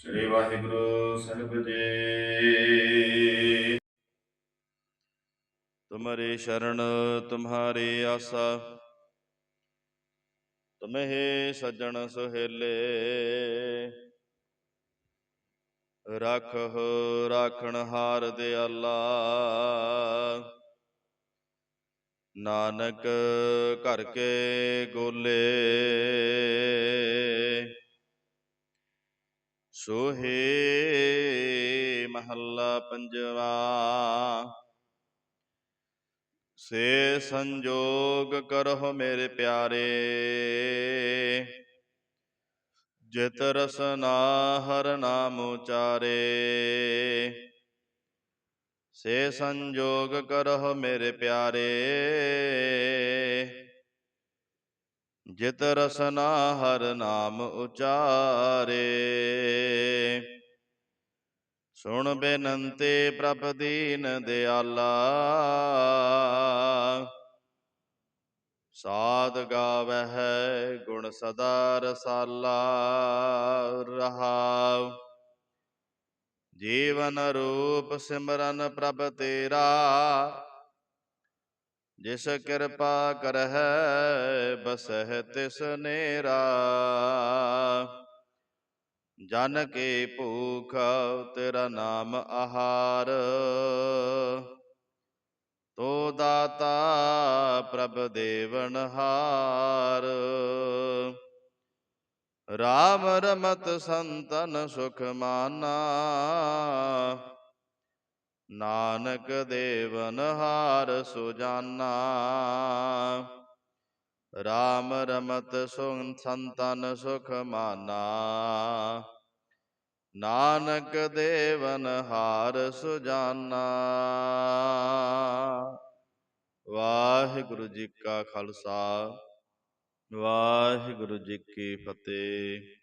ਸ੍ਰੀ ਵਾਹਿਗੁਰੂ ਸਾਹਿਬ ਜੀ। ਤੁਮਰੇ ਸ਼ਰਨ ਤੁਮਹਾਰੇ ਆਸਾ। ਤੁਮਹਿ ਸੱਜਣ ਸੁਹੇਲੇ। ਰੱਖਹੁ, ਰਾਖਣ ਹਾਰ ਦਿਆਲਾ। ਨਾਨਕ ਘਰ ਕੇ ਗੋਲੇ। ਸੋਹੇ ਮਹੱਲਾ ਪੰਜਵਾ। ਸੇ ਸੰਜੋਗ ਕਰਹੁ ਮੇਰੇ ਪਿਆਰੇ। ਜਿਤ ਰਸਨਾ ਹਰ ਨਾਮ ਉਚਾਰੇ। ਸੇ ਸੰਜੋਗ ਕਰਹੁ ਮੇਰੇ ਪਿਆਰੇ। ਜਿਤ ਰਸਨਾ ਹਰ ਨਾਮ ਉਚਾਰੇ। ਸੁਣ ਬੇਨੰਤੀ ਪ੍ਰਭ ਦੀਨ ਦਿਆਲਾ। ਸਾਧ ਗਾਵਹਿ ਗੁਣ ਸਦਾ ਰਸਾਲਾ ਰਹਾਉ ਜੀਵਨ ਰੂਪ ਸਿਮਰਨ ਪ੍ਰਭ ਤੇਰਾ। ਜਿਸ ਕਿਰਪਾ ਕਰਹਿ ਬਸਹਿ ਤਿਸ ਨੇਰਾ। ਜਨ ਕੇ ਭੂਖ ਤੇਰਾ ਨਾਮ ਆਹਾਰ। ਤੋ ਦਾਤਾ ਪ੍ਰਭ ਦੇਵਨ ਹਾਰ। ਰਾਮ ਰਮਤ ਸੰਤਨ ਸੁਖ ਮਾਨਾ। ਨਾਨਕ ਦੇਵਨ ਹਾਰ ਸੁਜਾਨਾ। ਰਾਮ ਰਮਤ ਸੁਨ ਸੰਤਨ ਸੁਖ ਮਾਨਾ। ਨਾਨਕ ਦੇਵਨ ਹਾਰ ਸੁਜਾਨਾ। ਵਾਹਿਗੁਰੂ ਜੀ ਕਾ ਖਾਲਸਾ, ਵਾਹਿਗੁਰੂ ਜੀ ਕੀ ਫਤਿਹ।